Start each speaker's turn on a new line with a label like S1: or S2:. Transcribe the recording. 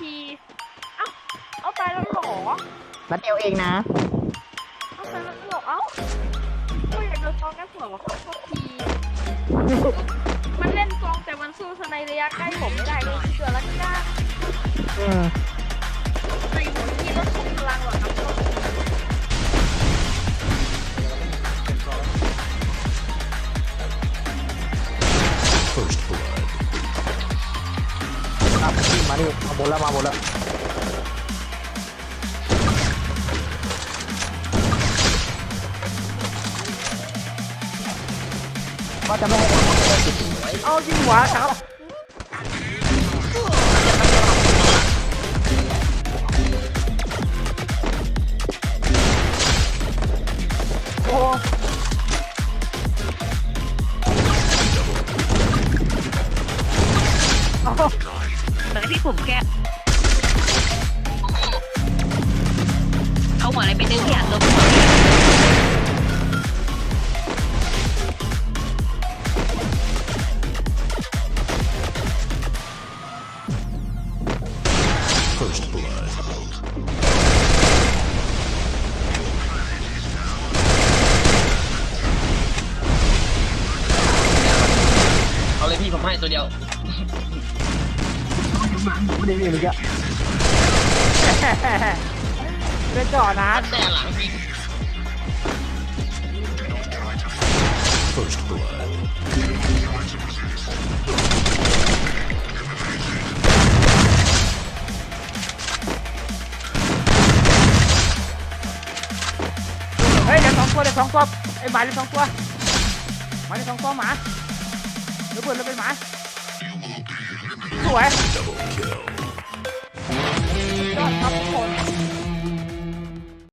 S1: ที เอ้า เอาตายแล้วเหรอ
S2: นัดเดียวเองนะ
S1: เอาตายแล้วเหรอ เอ้าโอ้ยอยากโดนซองแก้หัวขอโทษที มันเล่นซองแต่มันสู้สไนระยะใกล้ผมไม่ได้เลยเสือละก้า
S2: อืม
S1: ในหัวที่รถทรงพลังหรอครับ
S2: ครับมาดิมาบนแล้วมาบนแล้วก็จะไม่ให้
S3: เอายิงหัวครับโอ้
S4: แต่ที่ผมแค่เอาหัวอะไรไปดึงที่อัดลม
S5: เอาเลยพี่ผมให้ตัวเดียว
S2: ไม่ได้วิ่งเลยจ้ะ
S3: เล่นจ่อนะ
S5: แต่หลังพี่
S3: เฮ้ยเดี๋ยวสองตัวเดี๋ยวสองตัวไอ้หมาเดี๋ยวสองตัวหมาเดี๋ยวสองตัวหมาเดี๋ยวเปิดแล้วเป็นหมา 그 거.